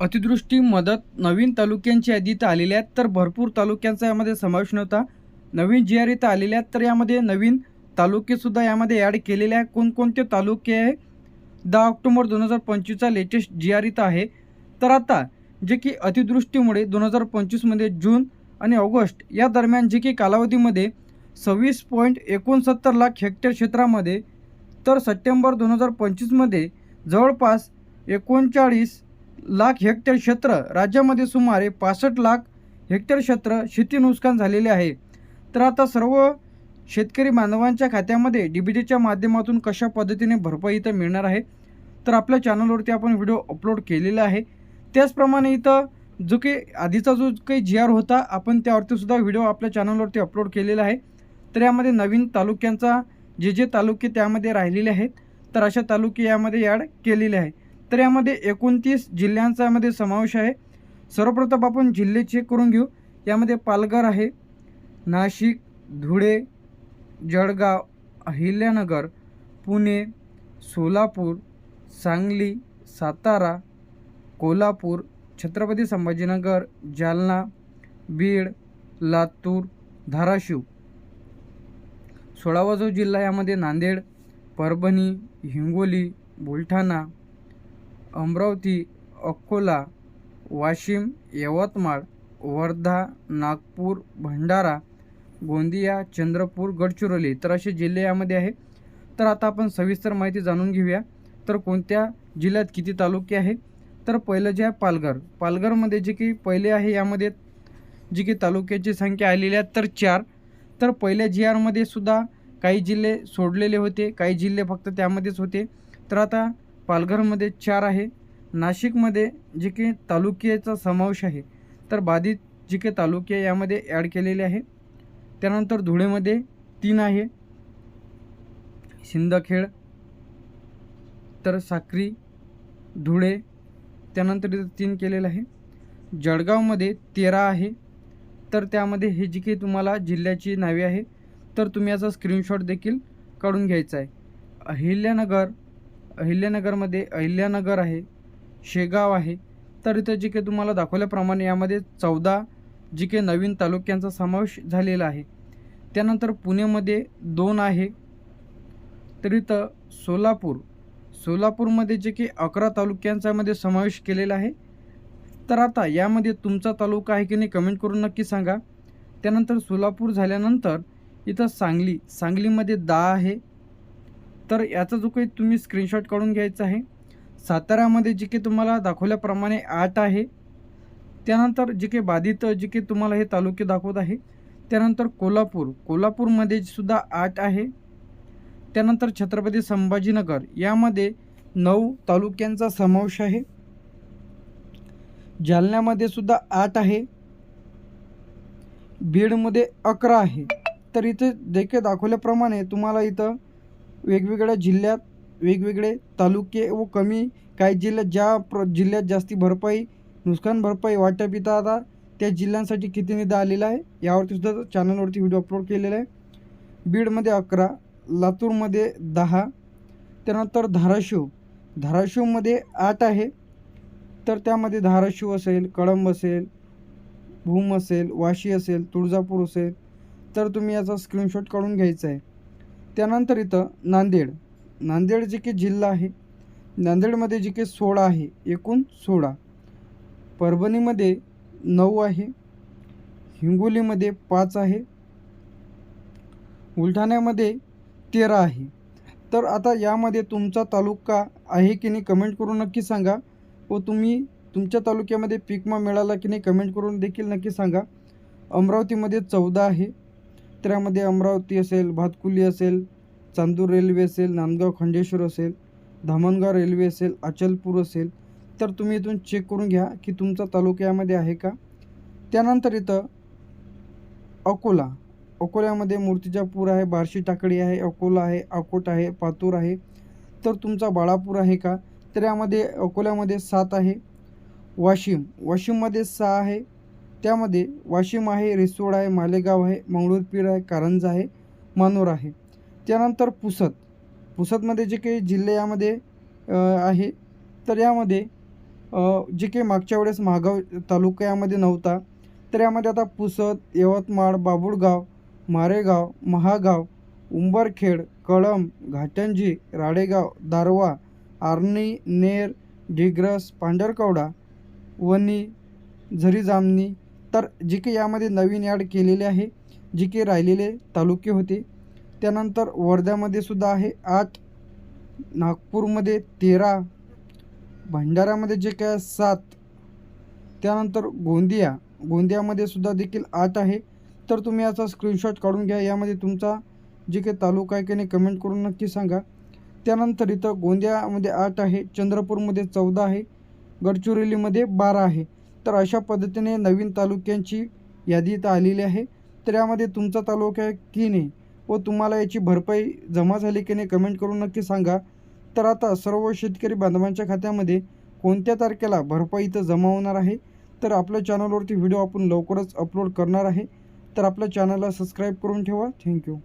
अतिदृष्टी मदत नवीन तालुक्यांची यादी इथं आलेल्या आहेत. तर भरपूर तालुक्यांचा यामध्ये समावेश नव्हता. नवीन जी आर इथं आलेल्या आहेत तर यामध्ये नवीन तालुकेसुद्धा यामध्ये ॲड केलेले आहे कोणकोणते तालुके आहे? दहा ऑक्टोबर दोन हजार पंचवीसचा लेटेस्ट जी आर इथं आहे. तर आता जे की अतिदृष्टीमुळे दोन हजार पंचवीसमध्ये जून आणि ऑगस्ट या दरम्यान जे की कालावधीमध्ये सव्वीस पॉईंट एकोणसत्तर लाख हेक्टर क्षेत्रामध्ये तर सप्टेंबर दोन हजार पंचवीसमध्ये जवळपास एकोणचाळीस लाख हेक्टर क्षेत्र राज्यामध्ये सुमारे पासष्ट लाख हेक्टर क्षेत्र शेती नुकसान झालेले आहे. तर आता सर्व शेतकरी बांधवांच्या खात्यामध्ये डी बी टीच्या माध्यमातून कशा पद्धतीने भरपाई इथं मिळणार आहे? तर आपल्या चॅनलवरती आपण व्हिडिओ अपलोड केलेला आहे. त्याचप्रमाणे इथं जो काही आधीचा जो काही जी आर होता आपण त्यावरतीसुद्धा व्हिडिओ आपल्या चॅनलवरती अपलोड केलेला आहे. तर यामध्ये नवीन तालुक्यांचा जे जे तालुके त्यामध्ये राहिलेले आहेत तर अशा तालुके यामध्ये ॲड केलेले आहे. तर यामध्ये एकोणतीस जिल्ह्यांचा यामध्ये समावेश आहे. सर्वप्रथम आपण जिल्हे चेक करून घेऊ. यामध्ये पालघर आहे नाशिक धुळे जळगाव अहिल्यानगर पुणे सोलापूर सांगली सातारा कोल्हापूर छत्रपती संभाजीनगर जालना बीड लातूर धाराशिव. सोळावा जो जिल्हा यामध्ये नांदेड परभणी हिंगोली बुलढाणा अमरावती अकोला वाशिम यवतमाळ वर्धा नागपूर भंडारा गोंदिया चंद्रपूर गडचिरोली तर असे जिल्हे यामध्ये आहे तर आता आपण सविस्तर माहिती जाणून घेऊया. तर कोणत्या जिल्ह्यात किती तालुके आहे तर पहिलं जे आहे पालघर. पालघरमध्ये जे की पहिले आहे यामध्ये जी की तालुक्याची संख्या आलेली आहे तर चार. तर पहिल्या जी आरमध्ये सुद्धा काही जिल्हे सोडलेले होते काही जिल्हे फक्त त्यामध्येच होते. तर आता पालघरमध्ये चार आहे. नाशिकमध्ये जे की तालुक्याचा समावेश आहे. तर बाधित जे काही तालुके यामध्ये ॲड केलेले आहे. त्यानंतर धुळेमध्ये तीन आहे. शिंदखेड तर साक्री धुळे त्यानंतर इथं तीन केलेलं आहे. जळगावमध्ये तेरा आहे. तर त्यामध्ये हे जी काही तुम्हाला जिल्ह्याची नावे आहे. तर तुम्ही याचा स्क्रीनशॉट देखील काढून घ्यायचा आहे. अहिल्यानगर अहिल्यानगरमध्ये अहिल्यानगर आहे शेगाव आहे तर इथं जे काही तुम्हाला दाखवल्याप्रमाणे यामध्ये चौदा जे काही नवीन तालुक्यांचा समावेश झालेला आहे. त्यानंतर पुणेमध्ये दोन आहे तर इथं सोलापूर सोलापूरमध्ये जे की अकरा तालुक्यांच्यामध्ये समावेश केलेला आहे. तर आता यामध्ये तुमचा तालुका आहे की नाही कमेंट करून नक्की सांगा. त्यानंतर सोलापूर झाल्यानंतर इथं सांगली सांगलीमध्ये दहा आहे तर याचा जो काही तुम्ही स्क्रीनशॉट काढून घ्यायचा आहे साताऱ्यामध्ये जे काही तुम्हाला दाखवल्याप्रमाणे आठ आहे. त्यानंतर जे काही बाधित जे काही तुम्हाला हे तालुके दाखवत आहे. त्यानंतर कोल्हापूर कोल्हापूरमध्ये सुद्धा आठ आहे. त्यानंतर छत्रपती संभाजीनगर यामध्ये नऊ तालुक्यांचा समावेश आहे. जालन्यामध्ये सुद्धा आठ आहे. बीडमध्ये अकरा आहे. तर इथे देखील दाखवल्याप्रमाणे तुम्हाला इथं वेगवेगळ्या जिल्ह्यात वेगवेगळे तालुके व कमी काही जिल्ह्यात ज्या प्र जिल्ह्यात जास्ती भरपाई नुकसान भरपाई वाटप इथं आता त्या जिल्ह्यांसाठी किती निधी आलेला आहे यावरती सुद्धा चॅनलवरती व्हिडिओ अपलोड केलेला आहे. बीडमध्ये अकरा लातूरमध्ये दहा त्यानंतर धाराशिव धाराशिवमध्ये आठ आहे. तर त्यामध्ये धाराशिव असेल कळंब असेल भूम असेल वाशी असेल तुळजापूर असेल तर तुम्ही याचा स्क्रीनशॉट काढून घ्यायचा आहे. त्यानंतर इथं नांदेड. नांदेड जे की जिल्हा आहे. नांदेडमध्ये जे की सोळा आहे. एकूण सोळा. परभणीमध्ये नऊ आहे. हिंगोलीमध्ये पाच आहे. बुलढाण्यामध्ये तेरा आहे. तर आता यामध्ये तुमचा तालुका आहे की नाही कमेंट करून नक्की सांगा व तुम्ही तुमच्या तालुक्यामध्ये पिकमा मिळाला की नाही कमेंट करून देखील नक्की सांगा. अमरावतीमध्ये चौदा आहे. तर अमरावती असेल भातकुली असेल चांदूर रेल्वे असेल नांदगाव खंडेश्वर असेल धामणगाव रेल्वे असेल अचलपूर असेल तर तुम्ही इथून चेक करून घ्या की तुमचा तालुक्यामध्ये आहे का. त्यानंतर इथं अकोला. अकोल्यामध्ये मूर्तिजापूर आहे बार्शी टाकळी आहे अकोला आहे अकोट आहे पातूर आहे. तर तुमचा बाळापूर आहे का. तर यामध्ये अकोल्यामध्ये सात आहे. वाशिम. वाशिममध्ये सहा आहे. त्यामध्ये वाशिम आहे रिसोड आहे मालेगाव आहे मंगळूरपीर आहे कारंजा आहे मानोर आहे. त्यानंतर पुसद. पुसदमध्ये जे काही जिल्हे यामध्ये आहे तर यामध्ये जे काही मागच्या वेळेस महागाव तालुका यामध्ये नव्हता तर यामध्ये आता पुसद यवतमाळ बाबुळगाव मारेगाव महागाव उंबरखेड कळंब घाटंजी राडेगाव दारवा आर्णी नेर डिग्रस पांढरकवडा वणी झरी जामणी तर जी के यामध्ये नवीन ॲड केलेले आहे. जी के राहिलेले तालुके होते. त्यानंतर वर्ध्यामध्ये सुद्धा आहे. आठ नागपूरमध्ये तेरा भंडाऱ्यामध्ये जे काय सात त्यानंतर गोंदिया. गोंदियामध्ये सुद्धा देखील आठ आहे. तर तुम्ही याचा स्क्रीनशॉट काढून घ्या. यामध्ये तुमचा जे काही तालुका आहे की नाही कमेंट करून नक्की सांगा. त्यानंतर इथं गोंदियामध्ये आठ आहे. चंद्रपूरमध्ये चौदा आहे. गडचिरोलीमध्ये बारा आहे. तर अशा पद्धतीने नवीन तालुक्यांची यादी इथं आलेली आहे. तर यामध्ये तुमचा तालुका आहे की नाही व तुम्हाला याची भरपाई जमा झाली की नाही कमेंट करून नक्की सांगा. तर आता सर्व शेतकरी बांधवांच्या खात्यामध्ये कोणत्या तारखेला भरपाई इथं जमा होणार आहे? तर आपल्या चॅनलवरती व्हिडिओ आपण लवकरच अपलोड करणार आहे. तर आपल्या चॅनलला सबस्क्राईब करून ठेवा. थँक्यू